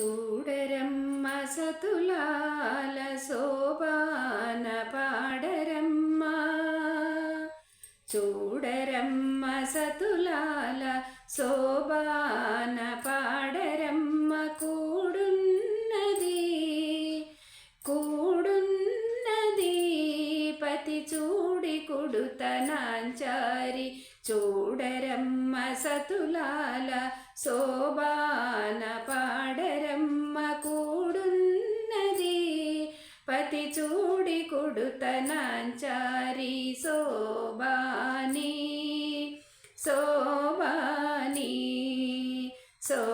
చూడరమ్మ సతులాల శోభాన పాడరమ్మ. చూడరమ్మ సతులాల శోభాన పా కుడుతనాంచారి చూడరమ్మ సతులాల శోభాన పాడరమ్మ కూడున్నది పతి చూడి కుడుతనాంచారి శోభాని శోభాని శోభాని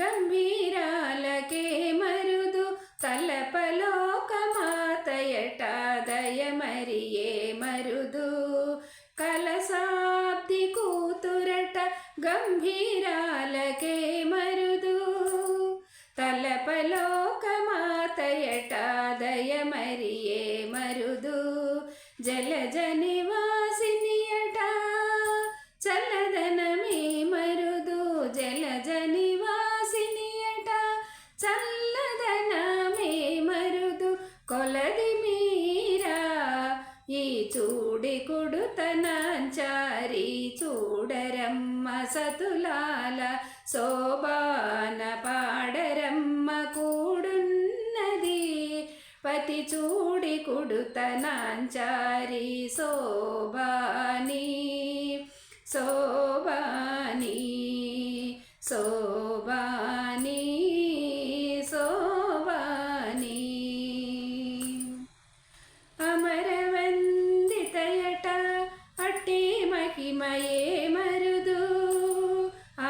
గంభీరాలకే మరుదు తలపలోక మాతయట దయమరియే మరుదు. కలసాబ్ది కూతురట గంభీరాలకే మరుదు తలపలోక మాతయట దయమరియే మరుదు చల్లదనమే మరుదు కొలది మీరా. ఈ చూడి కుడుతనాంచారి చూడరమ్మ సతులాల శోభాన పాడరమ్మ కూడున్నది. పతి చూడి కొడుతనాంచారి శోభాని శోభాని శోభాని